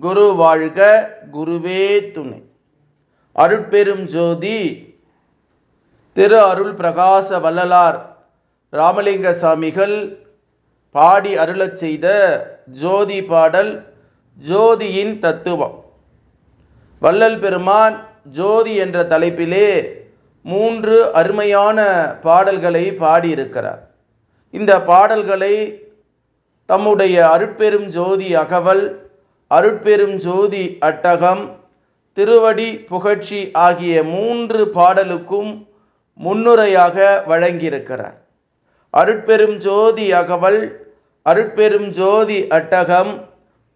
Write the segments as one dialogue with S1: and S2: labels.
S1: குரு வாழ்க குருவே துணை. அருட்பெரும் ஜோதி திரு அருள் பிரகாச வள்ளலார் ராமலிங்க சாமிகள் பாடி அருளச் செய்த ஜோதி பாடல் ஜோதியின் தத்துவம். வள்ளல் பெருமான் ஜோதி என்ற தலைப்பிலே மூன்று அருமையான பாடல்களை பாடியிருக்கிறார். இந்த பாடல்களை தம்முடைய அருட்பெரும் ஜோதி அகவல் அருட்பெரும் ஜோதி அட்டகம் திருவடி புகழ்ச்சி ஆகிய மூன்று பாடலுக்கும் முன்னுரையாக வழங்கியிருக்கிறார். அருட்பெரும் ஜோதி அகவல் அருட்பெரும் ஜோதி அட்டகம்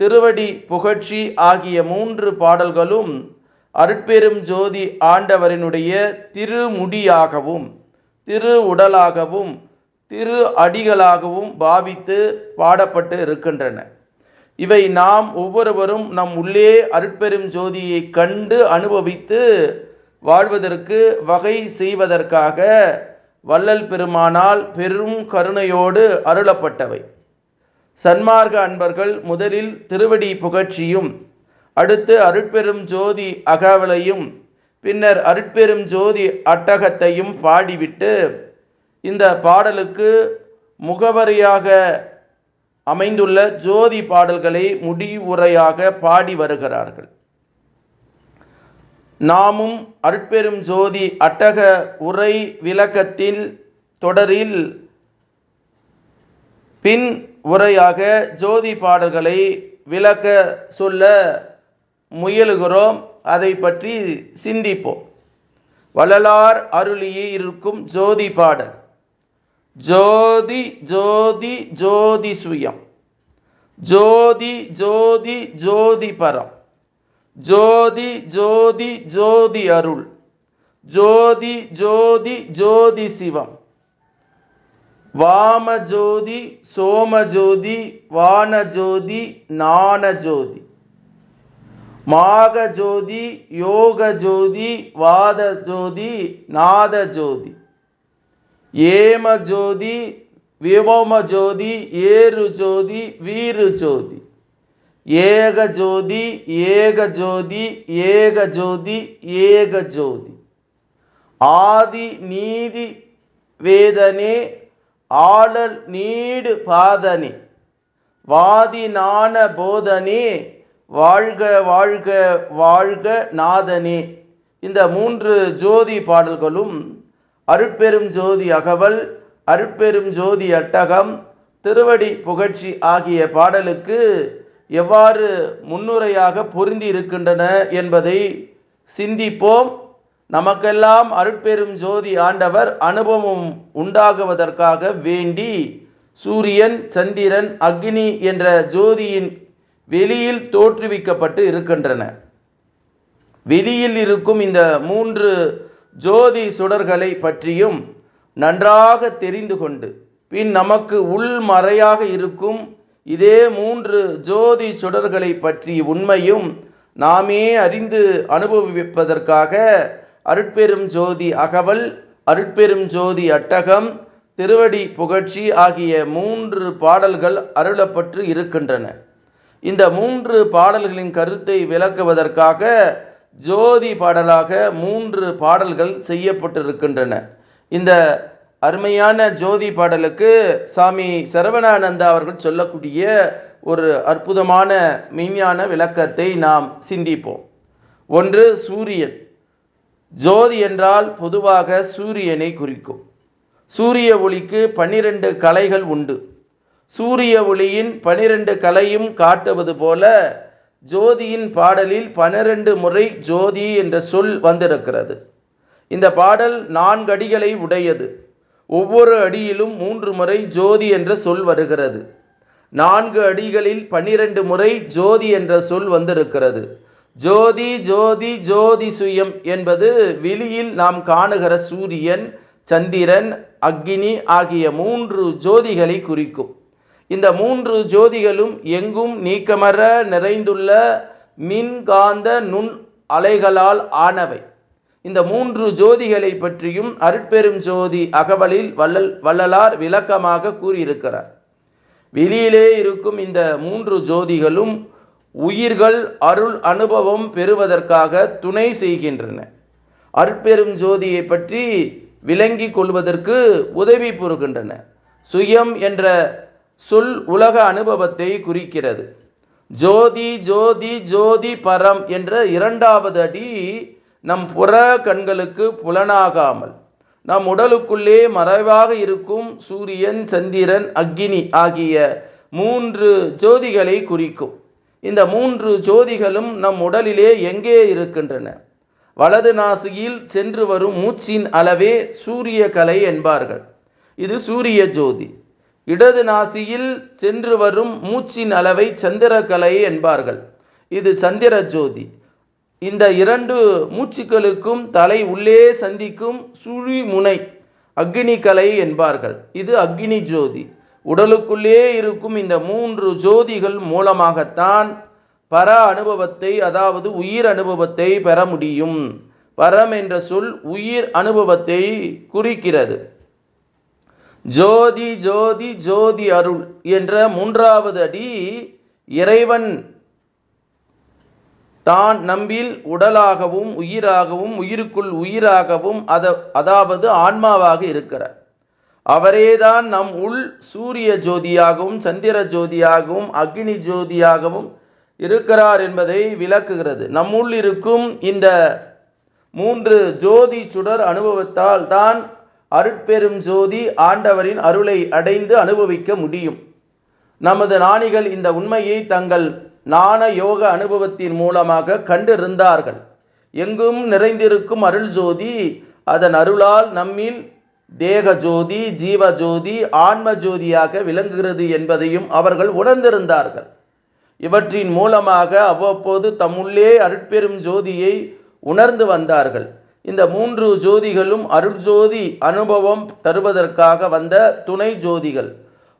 S1: திருவடி புகழ்ச்சி ஆகிய மூன்று பாடல்களும் அருட்பெரும் ஜோதி ஆண்டவரினுடைய திருமுடியாகவும் திரு உடலாகவும் திரு அடிகளாகவும் பாவித்து பாடப்பட்டு இருக்கின்றன. இவை நாம் ஒவ்வொருவரும் நம் உள்ளே அருட்பெரும் ஜோதியை கண்டு அனுபவித்து வாழ்வதற்கு வகை செய்வதற்காக வள்ளல் பெருமானால் பெரும் கருணையோடு அருளப்பட்டவை. சன்மார்க்க அன்பர்கள் முதலில் திருவடி புகழ்ச்சியும் அடுத்து அருட்பெரும் ஜோதி அகவலையும் பின்னர் அருட்பெரும் ஜோதி அட்டகத்தையும் பாடிவிட்டு இந்த பாடலுக்கு முகவரியாக அமைந்துள்ள ஜோதி பாடல்களை முடிவுரையாக பாடி வருகிறார்கள். நாமும் அற்பெரும் ஜோதி அட்டக உரை விளக்கத்தில் தொடரில் பின் உரையாக ஜோதி பாடல்களை விளக்க சொல்ல முயலுகிறோம். அதை பற்றி சிந்திப்போம். வள்ளலார் அருளியே இருக்கும் ஜோதி பாடல். ஜோதி ஜோதி ஜோதி சுயம். ஜோதி ஜோதி ஜோதி பரம். ஜோதி ஜோதி ஜோதி அருள். ஜோதி ஜோதி ஜோதி சிவம். வாம ஜோதி சோம ஜோதி வான ஜோதி நான ஜோதி. மாக ஜோதி யோக ஜோதி வாத ஜோதி நாத ஜோதி. ஏம ஜோதி வானஜோதி ஜோதி ஏறு ஜோதி வாதஜோதி ஜோதி ஏக ஜோதி ஏக ஜோதி ஏகஜோதி ஏகஜோதி. ஏக ஜோதி ஆதி நீதி வேதனே ஆளல் நீடு பாதனே. வாதி நாண போதனே வாழ்க வாழ்க வாழ்க நாதனே. இந்த மூன்று ஜோதி பாடல்களும் அருட்பெரும் ஜோதி அகவல் அருட்பெரும் ஜோதி அட்டகம் திருவடி புகழ்ச்சி ஆகிய பாடலுக்கு எவ்வாறு முன்னுரையாக பொருந்தி இருக்கின்றன என்பதை சிந்திப்போம். நமக்கெல்லாம் அருட்பெரும் ஜோதி ஆண்டவர் அனுபவம் உண்டாகுவதற்காக வேண்டி சூரியன் சந்திரன் அக்னி என்ற ஜோதியின் வெளியில் தோற்றுவிக்கப்பட்டு இருக்கின்றன. வெளியில் இருக்கும் இந்த மூன்று ஜோதி சுடர்களை பற்றியும் நன்றாக தெரிந்து கொண்டு பின் நமக்கு உள்மறையாக இருக்கும் இதே மூன்று ஜோதி சுடர்களை பற்றி உண்மையும் நாமே அறிந்து அனுபவிப்பதற்காக அருட்பெரும் ஜோதி அகவல் அருட்பெரும் ஜோதி அட்டகம் திருவடி புகழ்ச்சி ஆகிய மூன்று பாடல்கள் அருளப்பட்டு இருக்கின்றன. இந்த மூன்று பாடல்களின் கருத்தை விளக்குவதற்காக ஜோதி பாடலாக மூன்று பாடல்கள் செய்யப்பட்டிருக்கின்றன. இந்த அருமையான ஜோதி பாடலுக்கு சாமி சரவணானந்தா அவர்கள் சொல்லக்கூடிய ஒரு அற்புதமான மெய்ஞான விளக்கத்தை நாம் சிந்திப்போம். ஒன்று சூரியன். ஜோதி என்றால் பொதுவாக சூரியனை குறிக்கும். சூரிய ஒளிக்கு பன்னிரண்டு கலைகள் உண்டு. சூரிய ஒளியின் பனிரெண்டு கலையும் காட்டுவது போல ஜோதியின் பாடலில் பன்னிரண்டு முறை ஜோதி என்ற சொல் வந்திருக்கிறது. இந்த பாடல் நான்கு அடிகளை உடையது. ஒவ்வொரு அடியிலும் மூன்று முறை ஜோதி என்ற சொல் வருகிறது. நான்கு அடிகளில் பன்னிரண்டு முறை ஜோதி என்ற சொல் வந்திருக்கிறது. ஜோதி ஜோதி ஜோதி சுயம் என்பது வெளியில் நாம் காணுகிற சூரியன் சந்திரன் அக்னி ஆகிய மூன்று ஜோதிகளை குறிக்கும். இந்த மூன்று ஜோதிகளும் எங்கும் நீக்கமர நிறைந்துள்ள மின்காந்த நுண் அலைகளால் ஆனவை. இந்த மூன்று ஜோதிகளை பற்றியும் அருட்பெரும் ஜோதி அகவலில் வள்ளல் வள்ளலார் விளக்கமாக கூறியிருக்கிறார். வெளியிலே இருக்கும் இந்த மூன்று ஜோதிகளும் உயிர்கள் அருள் அனுபவம் பெறுவதற்காக துணை செய்கின்றன. அருட்பெரும் ஜோதியை பற்றி விளங்கி கொள்வதற்கு உதவி புரிகின்றன. சுயம் என்ற சொல் உலக அனுபவத்தை குறிக்கிறது. ஜோதி ஜோதி ஜோதி பரம் என்ற இரண்டாவது அடி நம் புற கண்களுக்கு புலனாகாமல் நம் உடலுக்குள்ளே மறைவாக இருக்கும் சூரியன் சந்திரன் அக்கினி ஆகிய மூன்று ஜோதிகளை குறிக்கும். இந்த மூன்று ஜோதிகளும் நம் உடலிலே எங்கே இருக்கின்றன? வலது நாசியில் சென்று வரும் மூச்சின் அளவே சூரிய கலை என்பார்கள். இது சூரிய ஜோதி. இடது நாசியில் சென்று வரும் மூச்சின் அளவை சந்திரக்கலை என்பார்கள். இது சந்திர ஜோதி. இந்த இரண்டு மூச்சுக்களுக்கும் தலை உள்ளே சந்திக்கும் சுழி முனை அக்னி கலை என்பார்கள். இது அக்னி ஜோதி. உடலுக்குள்ளே இருக்கும் இந்த மூன்று ஜோதிகள் மூலமாகத்தான் பர அனுபவத்தை அதாவது உயிர் அனுபவத்தை பெற முடியும். பரம் என்ற சொல் உயிர் அனுபவத்தை குறிக்கிறது. ஜோதி ஜோதி ஜோதி அருள் என்ற மூன்றாவது அடி இறைவன் தான் நம்பில் உடலாகவும் உயிராகவும் உயிருக்குள் உயிராகவும் அத அதாவது ஆன்மாவாக இருக்கிறார். அவரேதான் நம் உள் சூரிய ஜோதியாகவும் சந்திர ஜோதியாகவும் அக்னி ஜோதியாகவும் இருக்கிறார் என்பதை விளக்குகிறது. நம்முள் இருக்கும் இந்த மூன்று ஜோதி சுடர் அனுபவத்தால் தான் அருட்பெரும் ஜோதி ஆண்டவரின் அருளை அடைந்து அனுபவிக்க முடியும். நமது நாணிகள் இந்த உண்மையை தங்கள் ஞான யோக அனுபவத்தின் மூலமாக கண்டிருந்தார்கள். எங்கும் நிறைந்திருக்கும் அருள் ஜோதி அதன் அருளால் நம்மில் தேக ஜோதி ஜீவ ஜோதி ஆன்ம ஜோதியாக விளங்குகிறது என்பதையும் அவர்கள் உணர்ந்திருந்தார்கள். இவற்றின் மூலமாக அவ்வப்போது தம்முள்ளே அருட்பெரும் ஜோதியை உணர்ந்து வந்தார்கள். இந்த மூன்று ஜோதிகளும் அருட்ஜோதி அனுபவம் தருவதற்காக வந்த துணை ஜோதிகள்.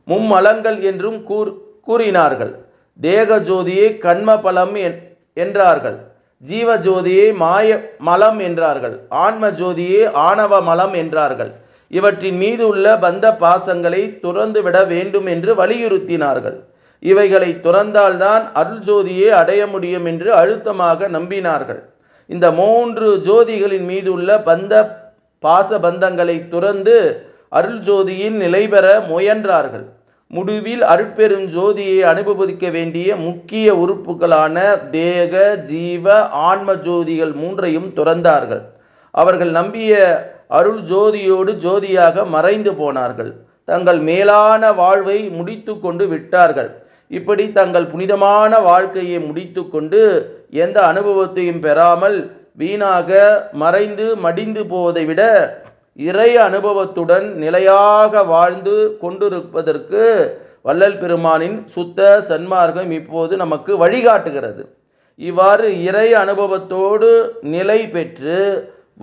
S1: மும்மலங்கள் என்றும் கூர் கூறினார்கள். தேக ஜோதியை கண்ம பலம் என்- என்றார்கள். ஜீவ ஜோதியை மாய மலம் என்றார்கள். ஆன்ம ஜோதியை ஆணவ மலம் என்றார்கள். இவற்றின் மீது உள்ள பந்த பாசங்களை துறந்து விட வேண்டும் என்று வலியுறுத்தினார்கள். இவைகளை துறந்தால்தான் அருள் ஜோதியை அடைய முடியும் என்று அழுத்தமாக நம்பினார்கள். இந்த மூன்று ஜோதிகளின் மீது உள்ள பந்த பாச பந்தங்களை துறந்து அருள் ஜோதியின் நிலை பெற முயன்றார்கள். முடிவில் அருட்பெரும் ஜோதியை அனுபவிக்க வேண்டிய முக்கிய உறுப்புகளான தேக ஜீவ ஆன்ம ஜோதிகள் மூன்றையும் துறந்தார்கள். அவர்கள் நம்பிய அருள் ஜோதியோடு ஜோதியாக மறைந்து போனார்கள். தங்கள் மேலான வாழ்வை முடித்து கொண்டு விட்டார்கள். இப்படி தங்கள் புனிதமான வாழ்க்கையை முடித்து கொண்டு எந்த அனுபவத்தையும் பெறாமல் வீணாக மறைந்து மடிந்து போவதை விட இறை அனுபவத்துடன் நிலையாக வாழ்ந்து கொண்டிருப்பதற்கு வள்ளல் பெருமானின் சுத்த சன்மார்க்கம் இப்போது நமக்கு வழிகாட்டுகிறது. இவ்வாறு இறை அனுபவத்தோடு நிலை பெற்று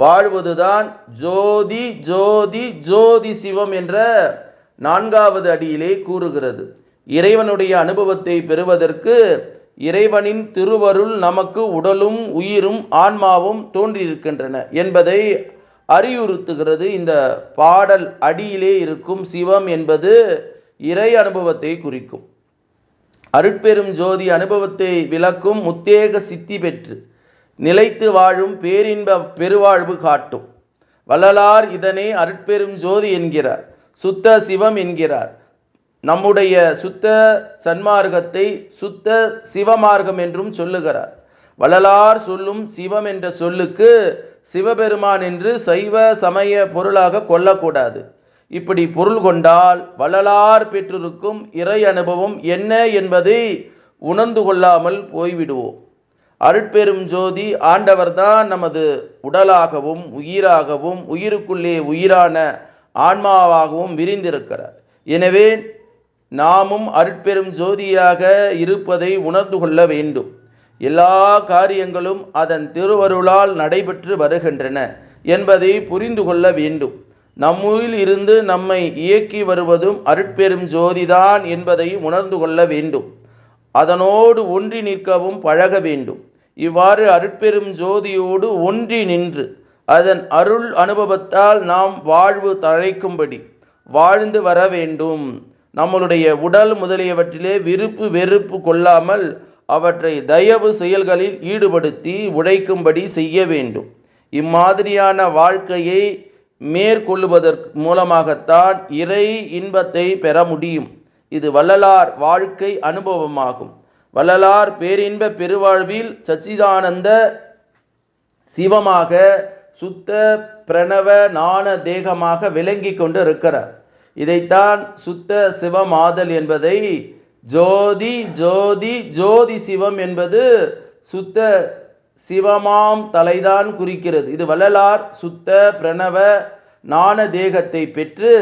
S1: வாழ்வதுதான் ஜோதி ஜோதி ஜோதி சிவம் என்ற நான்காவது அடியிலே கூறுகிறது. இறைவனுடைய அனுபவத்தை பெறுவதற்கு இறைவனின் திருவருள் நமக்கு உடலும் உயிரும் ஆன்மாவும் தோன்றியிருக்கின்றன என்பதை அறிவுறுத்துகிறது. இந்த பாடல் அடியிலே இருக்கும் சிவம் என்பது இறை அனுபவத்தை குறிக்கும். அருட்பெரும் ஜோதி அனுபவத்தை விளக்கும் முத்தேக சித்தி பெற்று நிலைத்து வாழும் பேரின்ப பெருவாழ்வு காட்டும். வள்ளலார் இதனை அருட்பெரும் ஜோதி என்கிறார். சுத்த சிவம் என்கிறார். நம்முடைய சுத்த சன்மார்க்கத்தை சுத்த சிவமார்க்கம் என்றும் சொல்லுகிறார். வள்ளலார் சொல்லும் சிவம் என்ற சொல்லுக்கு சிவபெருமான் என்று சைவ சமய பொருளாக கொள்ளக்கூடாது. இப்படி பொருள் கொண்டால் வள்ளலார் பெற்றிருக்கும் இறை அனுபவம் என்ன என்பதை உணர்ந்து கொள்ளாமல் போய்விடுவோம். அருட்பெரும் ஜோதி ஆண்டவர்தான் நமது உடலாகவும் உயிராகவும் உயிருக்குள்ளே உயிரான ஆன்மாவாகவும் விரிந்திருக்கிறார். எனவே நாமும் அருட்பெரும் ஜோதியாக இருப்பதை உணர்ந்து கொள்ள வேண்டும். எல்லா காரியங்களும் அதன் திருவருளால் நடைபெற்று வருகின்றன என்பதை புரிந்து கொள்ள வேண்டும். நம்முள் இருந்து நம்மை இயக்கி வருவதும் அருட்பெரும் ஜோதிதான் என்பதை உணர்ந்து கொள்ள வேண்டும். அதனோடு ஒன்றி நிற்கவும் பழக வேண்டும். இவ்வாறு அருட்பெரும் ஜோதியோடு ஒன்றி நின்று அதன் அருள் அனுபவத்தால் நாம் வாழ்வு தழைக்கும்படி வாழ்ந்து வர வேண்டும். நம்மளுடைய உடல் முதலியவற்றிலே விருப்பு வெறுப்பு கொள்ளாமல் அவற்றை தயவு செயல்களில் ஈடுபடுத்தி உழைக்கும்படி செய்ய வேண்டும். இம்மாதிரியான வாழ்க்கையை மேற்கொள்ளுவதற்கு மூலமாகத்தான் இறை இன்பத்தை பெற முடியும். இது வள்ளலார் வாழ்க்கை அனுபவமாகும். வள்ளலார் பேரின்ப பெருவாழ்வில் சச்சிதானந்த சிவமாக சுத்த பிரணவ நாண தேகமாக விளங்கி கொண்டு இருக்கிறார் இதைத்தான் சுத்த சிவமாதல் என்பதை ஜோதி ஜோதி ஜோதி சிவம் என்பது சுத்த சிவமாம் தலைதான் குறிக்கிறது. இது வள்ளலார் சுத்த பிரணவ நாண தேகத்தை பெற்று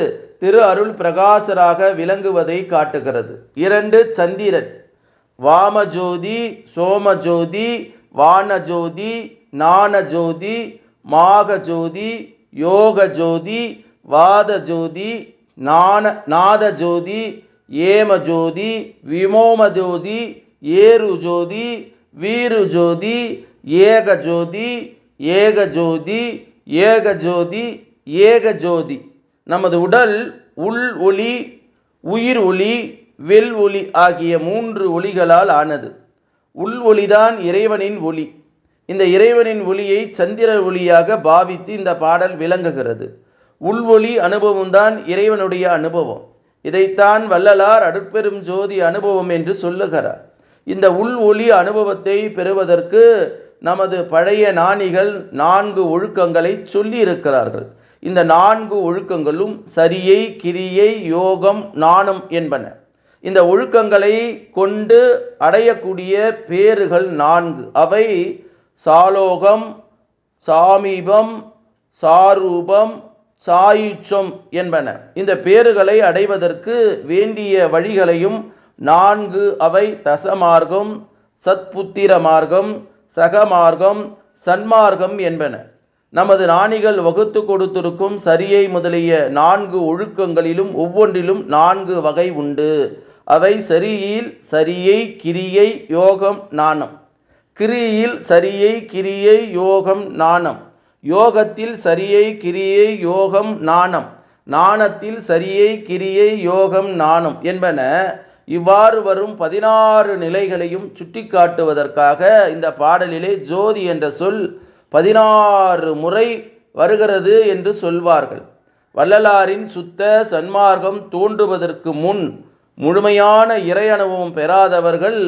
S1: திரு அருள் பிரகாசராக விளங்குவதை காட்டுகிறது. இரண்டு சந்திரன் வாமஜோதி சோமஜோதி வானஜோதி நாணஜோதி மாகஜோதி யோகஜோதி வாதஜோதி நான நாதஜோதி ஏமஜோதி விமோமஜோதி ஏருஜோதி வீருஜோதி ஏகஜோதி ஏகஜோதி ஏகஜோதி ஏகஜோதி நமது உடல் உள் ஒளி உயிர் ஒளி வெல் ஒளி ஆகிய மூன்று ஒளிகளால் ஆனது. உள் ஒளிதான் இறைவனின் ஒளி. இந்த இறைவனின் ஒளியை சந்திர ஒளியாக பாவித்து இந்த பாடல் விளங்குகிறது. உள்வொளி அனுபவம்தான் இறைவனுடைய அனுபவம். இதைத்தான் வள்ளலார் அடுப்பெரும் ஜோதி அனுபவம் என்று சொல்லுகிறார். இந்த உள் ஒளி அனுபவத்தை பெறுவதற்கு நமது பழைய நாணிகள் நான்கு ஒழுக்கங்களை சொல்லியிருக்கிறார்கள். இந்த நான்கு ஒழுக்கங்களும் சரியை கிரியை யோகம் நாணம் என்பன. இந்த ஒழுக்கங்களை கொண்டு அடையக்கூடிய பேறுகள் நான்கு. அவை சாலோகம் சாமீபம் சாரூபம் சாயுச்சம் என்பன. இந்த பேறுகளை அடைவதற்கு வேண்டிய வழிகளையும் நான்கு அவை தசமார்க்கம் சத்புத்திர மார்க்கம் சகமார்க்கம் சன்மார்க்கம் என்பன. நமது நாணிகள் வகுத்து கொடுத்திருக்கும் சரியை முதலிய நான்கு ஒழுக்கங்களிலும் ஒவ்வொன்றிலும் நான்கு வகை உண்டு. அவை சரியில் சரியை கிரியை யோகம் நாணம். கிரியில் சரியை கிரியை யோகம் நாணம். யோகத்தில் சரியை கிரியை யோகம் நாணம். நாணத்தில் சரியை கிரியை யோகம் நாணம் என்பன இவ்வாறு வரும் பதினாறு நிலைகளையும் சுட்டிக்காட்டுவதற்காக இந்த பாடலிலே ஜோதி என்ற சொல் பதினாறு முறை வருகிறது என்று சொல்வார்கள். வள்ளலாரின் சுத்த சன்மார்க்கம் தோன்றுவதற்கு முன் முழுமையான இறை அனுபவம் பெறாதவர்கள்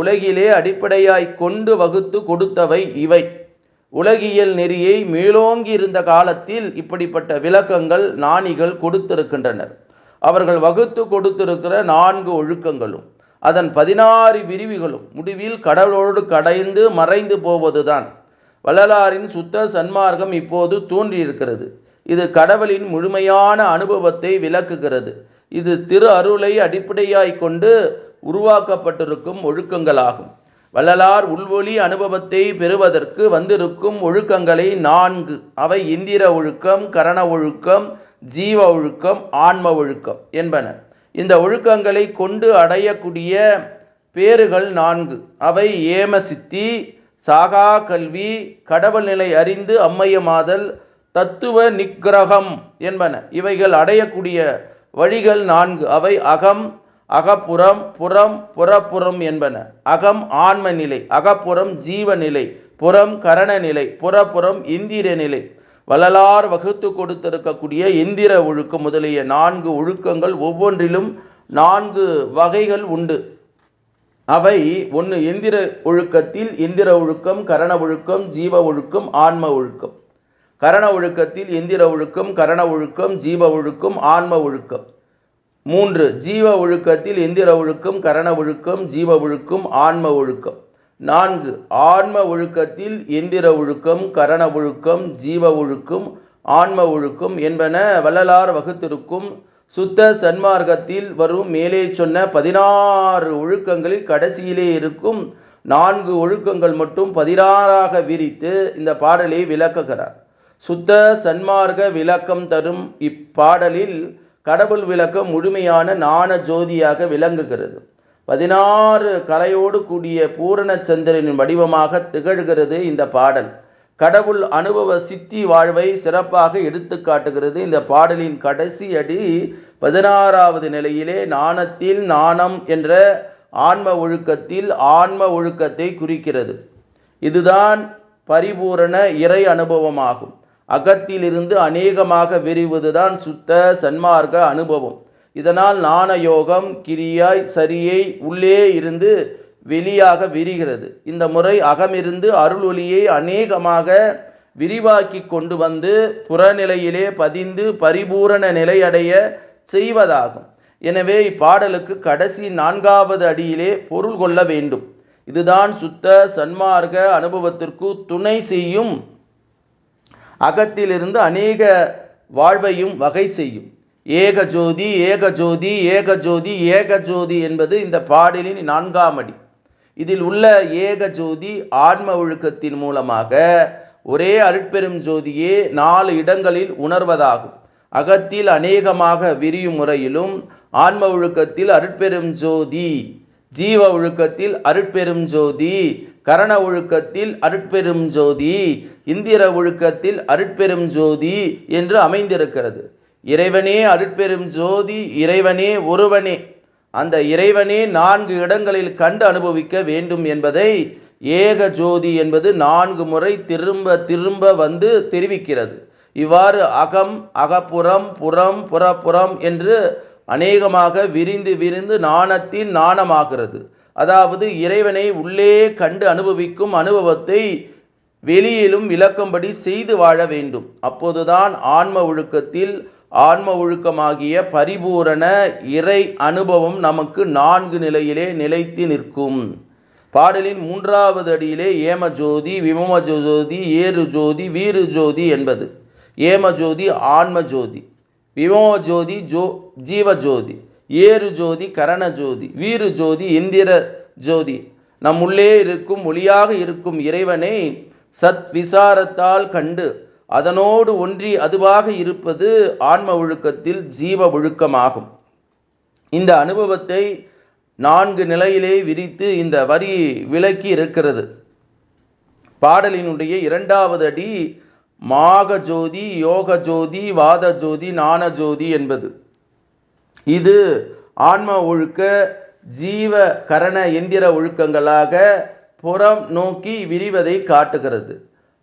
S1: உலகிலே அடிப்படையாய் கொண்டு வகுத்து கொடுத்தவை இவை. உலகியல் நெறியை மேலோங்கி இருந்த காலத்தில் இப்படிப்பட்ட விளக்கங்கள் ஞானிகள் கொடுத்திருக்கின்றனர். அவர்கள் வகுத்து கொடுத்திருக்கிற நான்கு ஒழுக்கங்களும் அதன் பதினாறு விரிவுகளும் முடிவில் கடவுளோடு கடைந்து மறைந்து போவதுதான். வள்ளலாரின் சுத்த சன்மார்க்கம் இப்போது தோன்றியிருக்கிறது. இது கடவுளின் முழுமையான அனுபவத்தை விளக்குகிறது. இது திரு அருளை அடிப்படையாய் கொண்டு உருவாக்கப்பட்டிருக்கும் ஒழுக்கங்களாகும். வள்ளலார் உள்வொளி அனுபவத்தை பெறுவதற்கு வந்திருக்கும் ஒழுக்கங்களை நான்கு. அவை இந்திர ஒழுக்கம் கரண ஒழுக்கம் ஜீவ ஒழுக்கம் ஆன்ம ஒழுக்கம் என்பன. இந்த ஒழுக்கங்களை கொண்டு அடையக்கூடிய பேறுகள் நான்கு. அவை ஏம சித்தி சாகா கல்வி கடவுள் நிலை அறிந்து அம்மையமாதல் தத்துவ நிக்கிரகம் என்பன. இவைகள் அடையக்கூடிய வழிகள் நான்கு. அவை அகம் அகப்புறம் புறம் புறப்புறம் என்பன. அகம் ஆன்ம நிலை அகப்புறம் ஜீவநிலை புறம் கரணநிலை புறப்புறம் இந்திர நிலை வள்ளலார் வகுத்து கொடுத்திருக்கக்கூடிய இந்திர ஒழுக்கம் முதலிய நான்கு ஒழுக்கங்கள் ஒவ்வொன்றிலும் நான்கு வகைகள் உண்டு. அவை ஒன்று எந்திர ஒழுக்கத்தில் எந்திர ஒழுக்கம் கரண ஒழுக்கம் ஜீவ ஒழுக்கம் ஆன்ம ஒழுக்கம். கரண ஒழுக்கத்தில் எந்திர ஒழுக்கம் கரண ஒழுக்கம் ஜீவ ஒழுக்கம் ஆன்ம ஒழுக்கம். மூன்று ஜீவ ஒழுக்கத்தில் எந்திர ஒழுக்கம் கரண ஒழுக்கம் ஜீவ ஒழுக்கம் ஆன்ம ஒழுக்கம். நான்கு ஆன்ம ஒழுக்கத்தில் எந்திர ஒழுக்கம் கரண ஒழுக்கம் ஜீவ ஒழுக்கம் ஆன்ம ஒழுக்கம் என்பன வள்ளலார் வகுத்திருக்கும். சுத்த சன்மார்க்கத்தில் வரும் மேலே சொன்ன பதினாறு ஒழுக்கங்களில் கடைசியிலே இருக்கும் நான்கு ஒழுக்கங்கள் மட்டும் பதினாறாக விரித்து இந்த பாடலை விளக்குகிறார். சுத்த சன்மார்க்க விளக்கம் தரும் இப்பாடலில் கடவுள் விளக்கம் முழுமையான ஞான ஜோதியாக விளங்குகிறது. பதினாறு கலையோடு கூடிய பூரண சந்திரனின் வடிவமாக திகழ்கிறது இந்த பாடல். கடவுள் அனுபவ சித்தி வாழ்வை சிறப்பாக எடுத்து காட்டுகிறது. இந்த பாடலின் கடைசி அடி பதினாறாவது நிலையிலே நாணத்தில் நாணம் என்ற ஆன்ம ஒழுக்கத்தில் ஆன்ம ஒழுக்கத்தை குறிக்கிறது. இதுதான் பரிபூரண இறை அனுபவமாகும். அகத்திலிருந்து அநேகமாக விரிவதுதான் சுத்த சன்மார்க்க அனுபவம். இதனால் ஞான யோகம் கிரியாய் சரியை உள்ளே இருந்து வெளியாக விரிகிறது. இந்த முறை அகமிருந்து அருள் ஒளியை அநேகமாக விரிவாக்கி கொண்டு வந்து புறநிலையிலே பதிந்து பரிபூரண நிலையடைய செய்வதாகும். எனவே இப்பாடலுக்கு கடைசி நான்காவது அடியிலே பொருள் கொள்ள வேண்டும். இதுதான் சுத்த சன்மார்க்க அனுபவத்திற்கு துணை செய்யும் அகத்திலிருந்து அநேக வாழ்வையும் வகை செய்யும். ஏக ஜோதி ஏக ஜோதி ஏக ஜோதி ஏக ஜோதி என்பது இந்த பாடலின் நான்காம் அடி. இதில் உள்ள ஏக ஜோதி ஆன்ம ஒழுக்கத்தின் மூலமாக ஒரே அருட்பெரும் ஜோதியே நாலு இடங்களில் உணர்வதாகும். அகத்தில் அநேகமாக விரியும் முறையிலும் ஆன்ம ஒழுக்கத்தில் அருட்பெரும் ஜோதி ஜீவ ஒழுக்கத்தில் அருட்பெரும் ஜோதி கரண ஒழுக்கத்தில் அருட்பெரும் ஜோதி இந்திர ஒழுக்கத்தில் அருட்பெரும் ஜோதி என்று அமைந்திருக்கிறது. இறைவனே அருட்பெரும் ஜோதி இறைவனே ஒருவனே. அந்த இறைவனே நான்கு இடங்களில் கண்டு அனுபவிக்க வேண்டும் என்பதை ஏக ஜோதி என்பது நான்கு முறை திரும்ப திரும்ப வந்து தெரிவிக்கிறது. இவ்வாறு அகம் அகப்புறம் புறம் புறப்புறம் என்று அநேகமாக விரிந்து விரிந்து நாணத்தின் நாணமாகிறது. அதாவது இறைவனை உள்ளே கண்டு அனுபவிக்கும் அனுபவத்தை வெளியிலும் விளக்கும்படி செய்து வாழ வேண்டும். அப்போதுதான் ஆன்ம ஒழுக்கத்தில் ஆன்ம ஒழுக்கமாகிய பரிபூரண இறை அனுபவம் நமக்கு நான்கு நிலையிலே நிலைத்து நிற்கும். பாடலின் மூன்றாவது அடியிலே ஏம ஜோதி விமம ஜோதி ஏறு ஜோதி வீரு ஜோதி என்பது. ஏம ஜோதி ஆன்ம ஜோதி. விமம ஜோதி ஜோ ஜீவ ஜோதி. ஏறு ஜோதி கரண ஜோதி வீறு ஜோதி இந்திர ஜோதி. நம் உள்ளே இருக்கும் ஒளியாக இருக்கும் இறைவனை சத் விசாரத்தால் கண்டு அதனோடு ஒன்றி அதுவாக இருப்பது ஆன்ம ஒழுக்கத்தில் ஜீவ ஒழுக்கமாகும். இந்த அனுபவத்தை நான்கு நிலையிலே விரித்து இந்த வரி விளக்கி இருக்கிறது. பாடலினுடைய இரண்டாவது அடி மாக ஜோதி யோக ஜோதி வாத ஜோதி ஞான ஜோதி என்பது. இது ஆன்ம ஒழுக்க ஜீவ கரண எந்திர ஒழுக்கங்களாக புறம் நோக்கி விரிவதை காட்டுகிறது.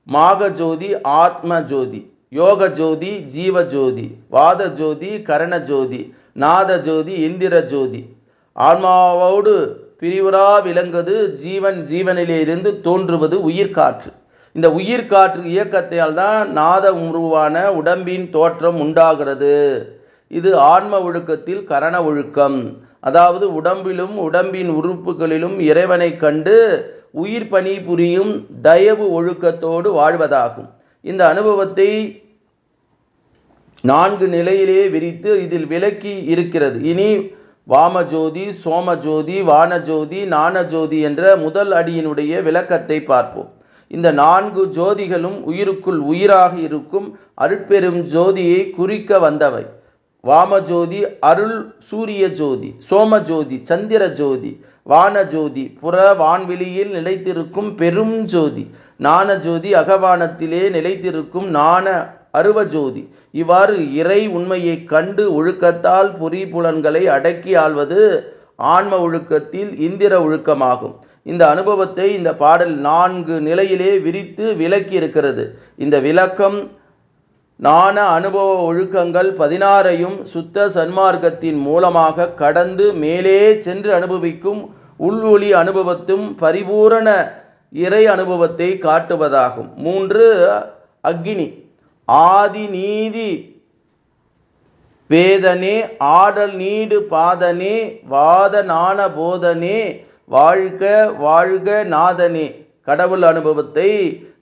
S1: மாக ஜோதி ஆத்ம ஜோதி யோக ஜோதி ஜீவ ஜோதி வாத ஜோதி கரண ஜோதி நாத ஜோதி இந்திர ஜோதி. ஆன்மாவோடு பிரிவுரா விளங்குவது ஜீவன் ஜீவனிலே இருந்து தோன்றுவது உயிர்காற்று இந்த உயிர்காற்று இயக்கத்தால் தான் நாத உருவான உடம்பின் தோற்றம் உண்டாகிறது. இது ஆன்ம ஒழுக்கத்தில் கரண ஒழுக்கம். அதாவது உடம்பிலும் உடம்பின் உறுப்புகளிலும் இறைவனை கண்டு உயிர் பணி புரியும் தயவு ஒழுக்கத்தோடு வாழ்வதாகும். இந்த அனுபவத்தை நான்கு நிலையிலே விரித்து இதில் விளக்கி இருக்கிறது. இனி வாமஜோதி சோமஜோதி வானஜோதி ஞானஜோதி என்ற முதல் அடியினுடைய விளக்கத்தை பார்ப்போம். இந்த நான்கு ஜோதிகளும் உயிருக்குள் உயிராக இருக்கும் அருட்பெரும் ஜோதியை குறிக்க வந்தவை. வாமஜோதி அருள் சூரிய ஜோதி சோமஜோதி சந்திர ஜோதி வானஜோதி புற வான்வெளியில் நிலைத்திருக்கும் பெரும் ஜோதி ஞானஜோதி அகவானத்திலே நிலைத்திருக்கும் ஞான அருவஜோதி இவ்வாறு இறை உண்மையை கண்டு ஒழுக்கத்தால் பொறிபுலன்களை அடக்கி ஆள்வது ஆன்ம ஒழுக்கத்தில் இந்திர ஒழுக்கமாகும். இந்த அனுபவத்தை இந்த பாடல் நான்கு நிலையிலே விரித்து விளக்கி இருக்கிறது இந்த விளக்கம் ஞான அனுபவ ஒழுக்கங்கள் பதினாறையும் சுத்த சன்மார்க்கத்தின் மூலமாக கடந்து மேலே சென்று அனுபவிக்கும் உள்வொளி அனுபவத்தும் பரிபூரண இறை அனுபவத்தை காட்டுவதாகும். மூன்று அக்னி. ஆதி நீதி வேதனே ஆடல் நீடு பாதனே வாத நாண போதனே வாழ்க வாழ்க நாதனே. கடவுள் அனுபவத்தை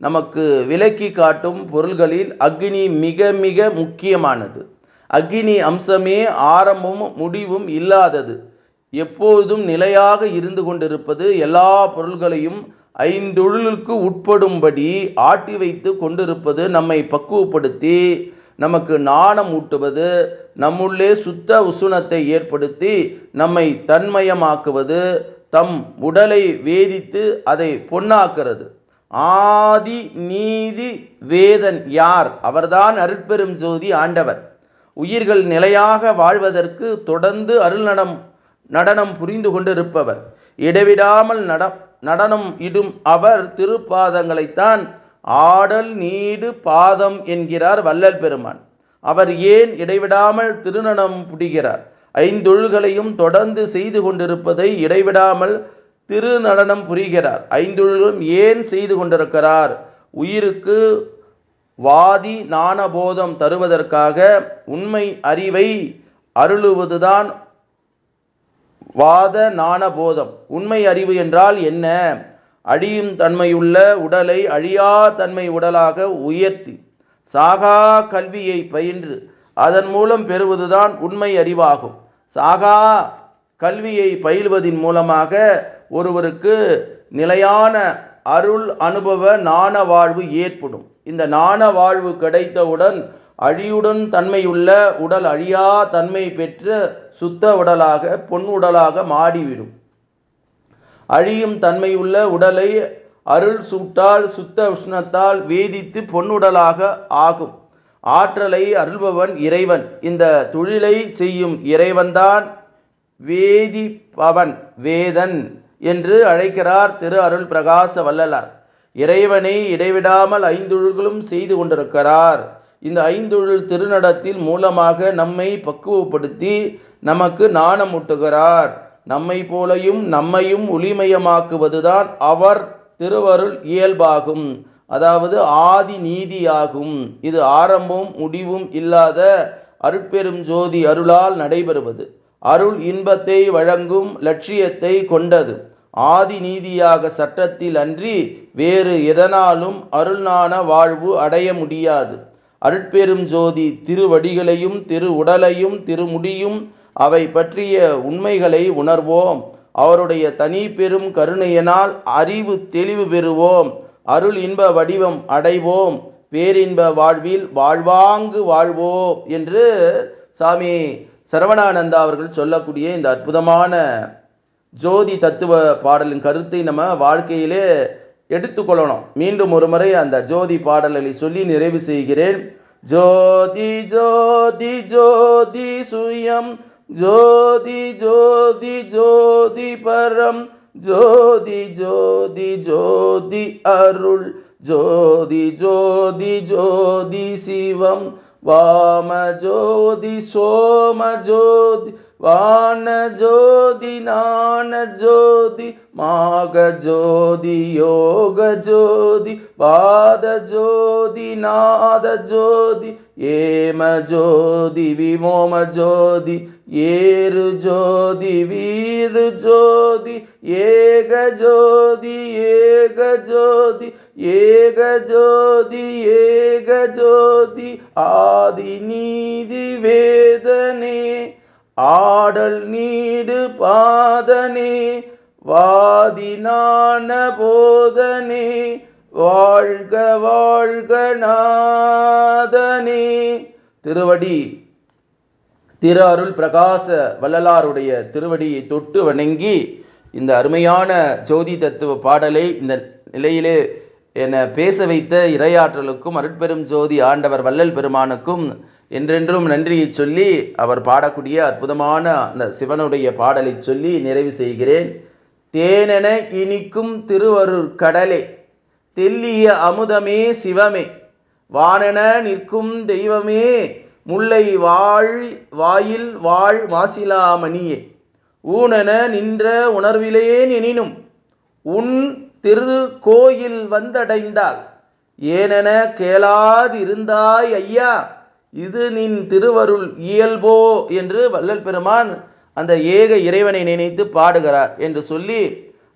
S1: நமக்கு விலக்கி காட்டும் பொருள்களில் அக்னி மிக மிக முக்கியமானது. அக்னி அம்சமே ஆரம்பமும் முடிவும் இல்லாதது. எப்போதும் நிலையாக இருந்து கொண்டிருப்பது எல்லா பொருள்களையும் ஐந்தொழிலுக்கு உட்படும்படி ஆட்டி வைத்து கொண்டிருப்பது நம்மை பக்குவப்படுத்தி நமக்கு நாணம் ஊட்டுவது நம்முள்ளே சுத்த உசுணத்தை ஏற்படுத்தி நம்மை தன்மயமாக்குவது தம் உடலை வேதித்து அதை பொன்னாக்குறது. ஆதி நீதி வேதன் யார்? அவர்தான் அருட்பெரும் ஜோதி ஆண்டவர். உயிர்கள் நிலையாக வாழ்வதற்கு தொடர்ந்து அருள்நடம் நடனம் புரிந்து கொண்டிருப்பவர். இடைவிடாமல் நட நடனம் இடும் அவர் திருப்பாதங்களைத்தான் ஆடல் நீடு பாதம் என்கிறார் வள்ளல் பெருமான். அவர் ஏன் இடைவிடாமல் திருநடம் புடிகிறார் ஐந்தொழுகளையும் தொடர்ந்து செய்து கொண்டிருப்பதை இடைவிடாமல் திருநடனம் புரிகிறார். ஐந்தொழில்களும் ஏன் செய்து கொண்டிருக்கிறார்? உயிருக்கு வாதி ஞானபோதம் தருவதற்காக உண்மை அறிவை அருளுவதுதான் வாத ஞானபோதம். உண்மை அறிவு என்றால் என்ன? அழியும் தன்மையுள்ள உடலை அழியா தன்மை உடலாக உயர்த்தி சாகா கல்வியை பயின்று அதன் மூலம் பெறுவதுதான் உண்மை அறிவாகும். சாகா கல்வியை பயில்வதின் மூலமாக ஒருவருக்கு நிலையான அருள் அனுபவ நாண வாழ்வு ஏற்படும். இந்த நாண வாழ்வு கிடைத்தவுடன் அழியுடன் தன்மையுள்ள உடல் அழியா தன்மை பெற்று சுத்த உடலாக பொன் உடலாக மாடிவிடும் அழியும் தன்மையுள்ள உடலை அருள் சூட்டால் சுத்த உஷ்ணத்தால் வேதித்து பொன்னுடலாக ஆகும். ஆற்றலை அருள்பவன் இறைவன். இந்த தொழிலை செய்யும் இறைவன்தான் வேதிப்பவன் வேதன். என்று அழைக்கிறார் திரு அருள் பிரகாச வல்லலார் இறைவனை இடைவிடாமல் ஐந்தொழில்களும் செய்து கொண்டிருக்கிறார். இந்த ஐந்தொழில் திருநடத்தில் மூலமாக நம்மை பக்குவப்படுத்தி நமக்கு நாணமூட்டுகிறார் நம்மை போலையும் நம்மையும் ஒளிமயமாக்குவதுதான் அவர் திருவருள் இயல்பாகும். அதாவது ஆதி நீதியாகும். இது ஆரம்பமும் முடிவும் இல்லாத அருட்பெரும் ஜோதி அருளால் நடைபெறுவது. அருள் இன்பத்தை வழங்கும் லட்சியத்தை கொண்டது. ஆதி நீதியாக சட்டத்தில் அன்றி வேறு எதனாலும் அருள்நான வாழ்வு அடைய முடியாது. அருட்பெரும் ஜோதி திருவடிகளையும் திரு உடலையும் திருமுடியும் அவை பற்றிய உண்மைகளை உணர்வோம். அவருடைய தனி பெரும் கருணையினால் அறிவு தெளிவு பெறுவோம். அருள் இன்ப வடிவம் அடைவோம். பேரின்ப வாழ்வில் வாழ்வாங்கு வாழ்வோம் என்று சாமி சரவணானந்தா அவர்கள் சொல்லக்கூடிய இந்த அற்புதமான ஜோதி தத்துவ பாடலின் கருத்தை நம்ம வாழ்க்கையிலே எடுத்துக்கொள்ளணும். மீண்டும் ஒரு முறை அந்த ஜோதி பாடல்களை சொல்லி நிறைவு செய்கிறேன். ஜோதி ஜோதி ஜோதி சுயம். ஜோதி ஜோதி ஜோதி பரம். ஜோதி ஜோதி ஜோதி அருள். ஜோதி ஜோதி ஜோதி சிவம். வாம ஜோதி சோம ஜோதி. வான ஜோதி ஞான ஜோதி மாக ஜோதி யோக ஜோதி வாத ஜோதி நாத ஜோதி ஏம ஜோதி விமோம ஜோதி ஏறு ஜோதி வீரு ஜோதி ஏக ஜோதி ஏக ஜோதி ஏக ஜோதி ஏக ஜோதி ஆதி நீதி வேதனே. ஆடல் நீடு பாதனே வாதினான போதனே வாழ்க வாழ்க நாதனே. திருவடி திரு அருள் பிரகாச வள்ளலாருடைய திருவடியை தொட்டு வணங்கி இந்த அருமையான ஜோதி தத்துவ பாடலை இந்த நிலையிலே என்னை பேச வைத்த இறையாற்றலுக்கும் அருட்பெரும் ஜோதி ஆண்டவர் வள்ளல் பெருமானுக்கும் என்றென்றும் நன்றியை சொல்லி அவர் பாடக்கூடிய அற்புதமான அந்த சிவனுடைய பாடலை சொல்லி நிறைவு செய்கிறேன். தேனென இனிக்கும் திருவருட் கடலே தெல்லிய அமுதமே சிவமே வானென நிற்கும் தெய்வமே முல்லை வாழ் வாயில் வாழ் மாசிலாமணியே ஊனென நின்ற உணர்விலேன் எனினும் உன் திரு கோயில் வந்தடைந்தால் ஏனென கேளாதிருந்தாய் ஐயா. இது நின் திருவருள் இயல்போ என்று வள்ளல் பெருமான் அந்த ஏக இறைவனை நினைத்து பாடுகிறார் என்று சொல்லி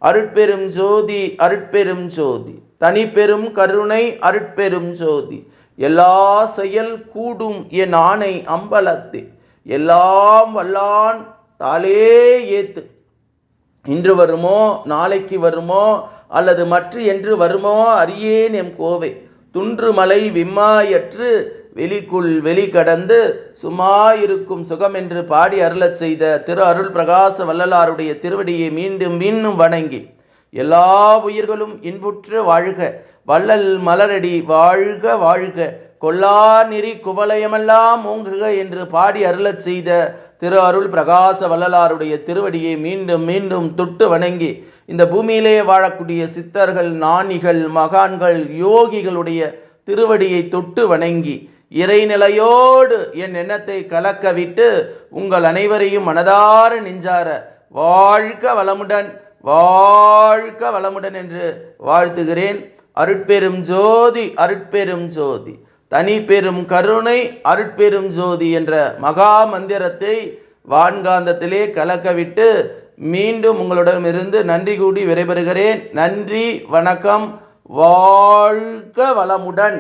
S1: அருட்பெரும் ஜோதி அருட்பெரும் ஜோதி தனிப்பெரும் கருணை அருட்பெரும் ஜோதி எல்லா செயல் கூடும் என் ஆணை அம்பலத்து எல்லாம் வல்லான் தாலே ஏத்து. இன்று வருமோ நாளைக்கு வருமோ அல்லது மற்ற என்று வருமோ அறியேன் எம் கோவை துன்று மலை விம்மாயற்று வெளிக்குள் வெளி கடந்து சும்மா இருக்கும் சுகம் என்று பாடி அருளச் செய்த திரு அருள் பிரகாச வள்ளலாருடைய திருவடியை மீண்டும் மீண்டும் வணங்கி எல்லா உயிர்களும் இன்புற்று வாழ்க. வள்ளல் மலரடி வாழ்க வாழ்க. கொல்லா நெறி குவலயமெல்லாம் ஓங்குக என்று பாடி அருளச் செய்த திரு அருள் பிரகாச வள்ளலாருடைய திருவடியை மீண்டும் மீண்டும் தொட்டு வணங்கி இந்த பூமியிலே வாழக்கூடிய சித்தர்கள் நாணிகள் மகான்கள் யோகிகளுடைய திருவடியை தொட்டு வணங்கி இறைநிலையோடு என் எண்ணத்தை கலக்க விட்டு உங்கள் அனைவரையும் மனதார நெஞ்சார வாழ்க வளமுடன் வாழ்க வளமுடன் என்று வாழ்த்துகிறேன். அருட்பெரும் ஜோதி அருட்பெரும் ஜோதி. தனி பெரும் கருணை அருட்பெரும் ஜோதி என்ற மகா மந்திரத்தை வான்காந்தத்திலே கலக்கவிட்டு மீண்டும் உங்களிடமிருந்து நன்றி கூடி விடைபெறுகிறேன். நன்றி வணக்கம் வாழ்க வளமுடன்.